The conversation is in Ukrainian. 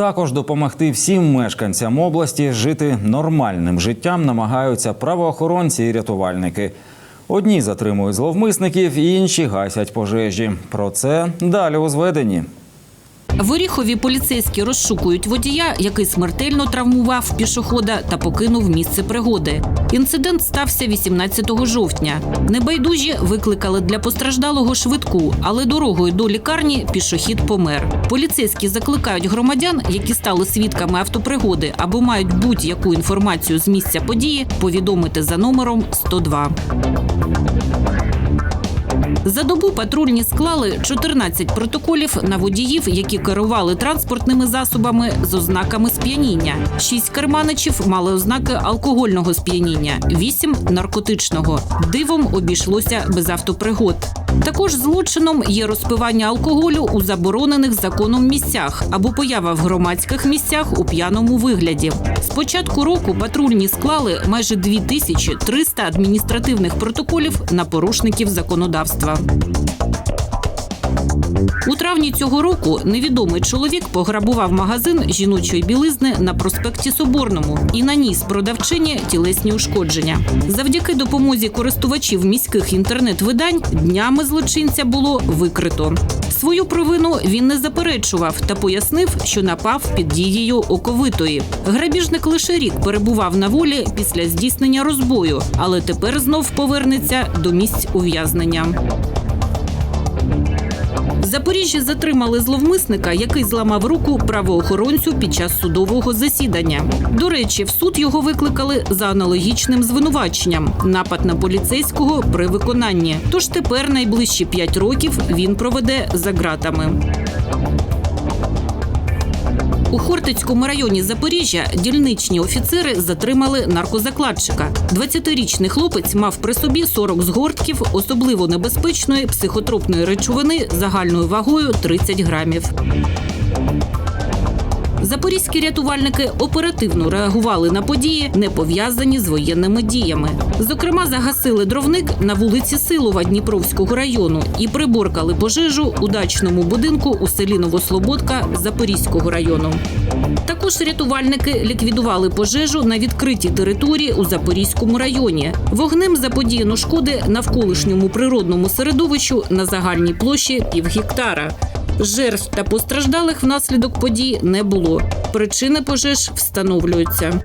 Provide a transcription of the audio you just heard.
Також допомогти всім мешканцям області жити нормальним життям намагаються правоохоронці і рятувальники. Одні затримують зловмисників, інші гасять пожежі. Про це далі у зведенні. В Оріхові поліцейські розшукують водія, який смертельно травмував пішохода та покинув місце пригоди. Інцидент стався 18 жовтня. Небайдужі викликали для постраждалого швидку, але дорогою до лікарні пішохід помер. Поліцейські закликають громадян, які стали свідками автопригоди або мають будь-яку інформацію з місця події, повідомити за номером 102. За добу патрульні склали 14 протоколів на водіїв, які керували транспортними засобами з ознаками сп'яніння. Шість керманичів мали ознаки алкогольного сп'яніння, вісім наркотичного. Дивом обійшлося без автопригод. Також злочином є розпивання алкоголю у заборонених законом місцях або поява в громадських місцях у п'яному вигляді. З початку року патрульні склали майже 2300 адміністративних протоколів на порушників законодавства. У травні цього року невідомий чоловік пограбував магазин жіночої білизни на проспекті Соборному і наніс продавчині тілесні ушкодження. Завдяки допомозі користувачів міських інтернет-видань днями злочинця було викрито. Свою провину він не заперечував та пояснив, що напав під дією оковитої. Грабіжник лише рік перебував на волі після здійснення розбою, але тепер знов повернеться до місць ув'язнення. В Запоріжжі затримали зловмисника, який зламав руку правоохоронцю під час судового засідання. До речі, в суд його викликали за аналогічним звинуваченням напад на поліцейського при виконанні. Тож тепер найближчі п'ять років він проведе за ґратами. У Хортицькому районі Запоріжжя дільничні офіцери затримали наркозакладчика. 20-річний хлопець мав при собі 40 згортків особливо небезпечної психотропної речовини загальною вагою 30 грамів. Запорізькі рятувальники оперативно реагували на події, не пов'язані з воєнними діями. Зокрема, загасили дровник на вулиці Силова Дніпровського району і приборкали пожежу у дачному будинку у селі Новослободка Запорізького району. Також рятувальники ліквідували пожежу на відкритій території у Запорізькому районі. Вогнем заподіяно шкоди навколишньому природному середовищу на загальній площі півгектара. Жертв та постраждалих внаслідок подій не було. Причини пожеж встановлюються.